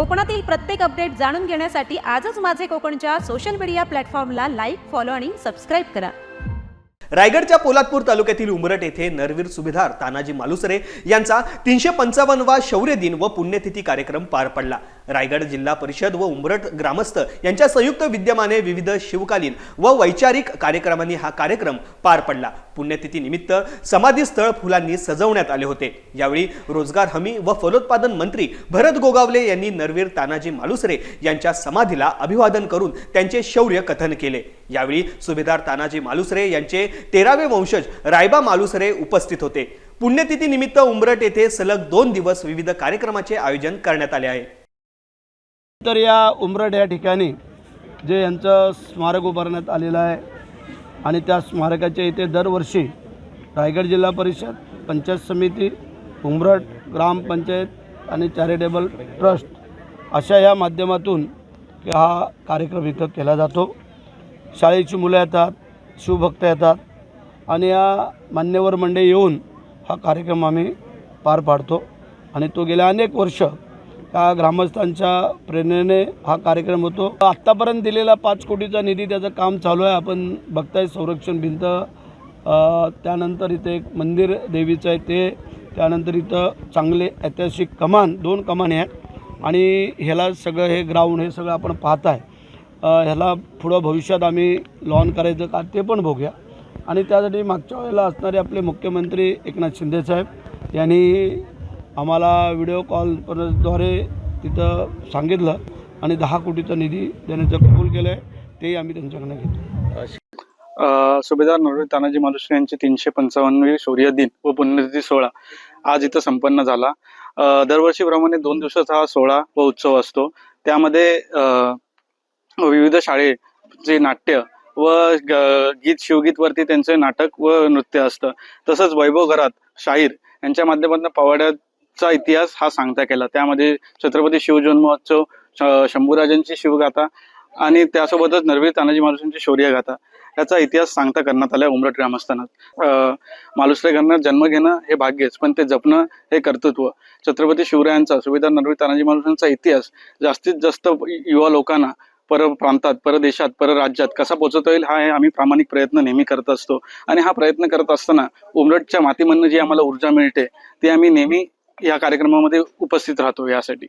कोकणातील प्रत्येक अपडेट जाणून घेण्यासाठी आजच माझे कोकणच्या सोशल मीडिया प्लॅटफॉर्मला लाईक फॉलो आणि सबस्क्राईब करा. रायगडच्या पोलादपूर तालुक्यातील उमरट येथे नरवीर सुभेदार तानाजी मालुसरे यांचा तीनशे पंचावन्नवा शौर्य दिन व पुण्यतिथी कार्यक्रम पार पडला. रायगड जिल्हा परिषद व उंबरट ग्रामस्थ यांच्या संयुक्त विद्यमाने विविध शिवकालीन व वैचारिक कार्यक्रमांनी हा कार्यक्रम पार पडला. पुण्यतिथी निमित्त समाधी स्थळ फुलांनी सजवण्यात आले होते. यावेळी रोजगार हमी व फलोत्पादन मंत्री भरत गोगावले यांनी नरवीर तानाजी मालुसरे यांच्या समाधीला अभिवादन करून त्यांचे शौर्य कथन केले. यावेळी सुभेदार तानाजी मालुसरे यांचे तेरावे वंशज रायबा मालुसरे उपस्थित होते. पुण्यतिथीनिमित्त उंबरट उमरट येथे सलग दोन दिवस विविध कार्यक्रमाचे आयोजन करण्यात आले आहे. तर या उमरड या ठिकाणी जे यांचं स्मारक उभारण्यात आलेलं आहे आणि त्या स्मारकाच्या इथे दरवर्षी रायगड जिल्हा परिषद पंचायत समिती उमरड ग्रामपंचायत आणि चॅरिटेबल ट्रस्ट अशा या माध्यमातून हा कार्यक्रम इथं केला जातो. शाळेची मुलं येतात शिवभक्त येतात आणि या मान्यवर मंडळी येऊन हा कार्यक्रम आम्ही पार पाडतो. आणि तो गेल्या अनेक वर्ष त्या ग्रामस्थांच्या प्रेरणेने हा कार्यक्रम होतो. आत्तापर्यंत दिलेला पाच कोटीचा निधी त्याचं काम चालू आहे. आपण बघताय संरक्षण भिंत त्यानंतर इथे एक मंदिर देवीचं आहे ते. त्यानंतर इथं चांगले ऐतिहासिक कमान दोन कमाने आहेत. आणि ह्याला सगळं हे ग्राउंड हे सगळं आपण पाहताय. आहे ह्याला पुढं भविष्यात आम्ही लॉन करायचं का ते पण बघूया. आणि त्यासाठी मागच्या वेळेला असणारे आपले मुख्यमंत्री एकनाथ शिंदेसाहेब यांनी आम्हाला व्हिडिओ कॉलद्वारे तिथं सांगितलं आणि दहा कोटीचा निधी देण्याचं कबूल केलं आहे तेही आम्ही त्यांच्याकडनं घेतो. सुभेदार नरवी तानाजी मालुसरे यांचे तीनशे पंचावन्नवी शौर्य दिन व पुण्यतिथी सोहळा आज इथं संपन्न झाला. दरवर्षीप्रमाणे दोन दिवसाचा हा सोहळा व उत्सव असतो. त्यामध्ये विविध शाळेचे नाट्य व ग- गीत शिवगीतवरती त्यांचं त्यांचे नाटक व नृत्य असतं. तसंच वैभव घरात शाहीर यांच्या माध्यमातून चा इतिहास हा सांगता केला. त्यामध्ये छत्रपती शिवजन्मोत्सव शंभूराजांची शिवगाथा आणि त्यासोबतच नरवीर तानाजी मालुसरेंची शौर्य गाथा याचा इतिहास सांगता करण्यात आला उमरट ग्रामस्थांना. मालुसरेकरांना जन्म घेणं हे भाग्यच पण ते जपणं हे कर्तृत्व. छत्रपती शिवरायांचा सुभेदार नरवीर तानाजी मालुसरेंचा इतिहास जास्तीत जास्त युवा लोकांना पर प्रांतात परदेशात परराज्यात कसा पोहोचवता येईल हा हे आम्ही प्रामाणिक प्रयत्न नेहमी करत असतो. आणि हा प्रयत्न करत असताना उमरटच्या मातीमधनं जी आम्हाला ऊर्जा मिळते ती आम्ही नेहमी या कार्यक्रमामध्ये उपस्थित राहतो यासाठी.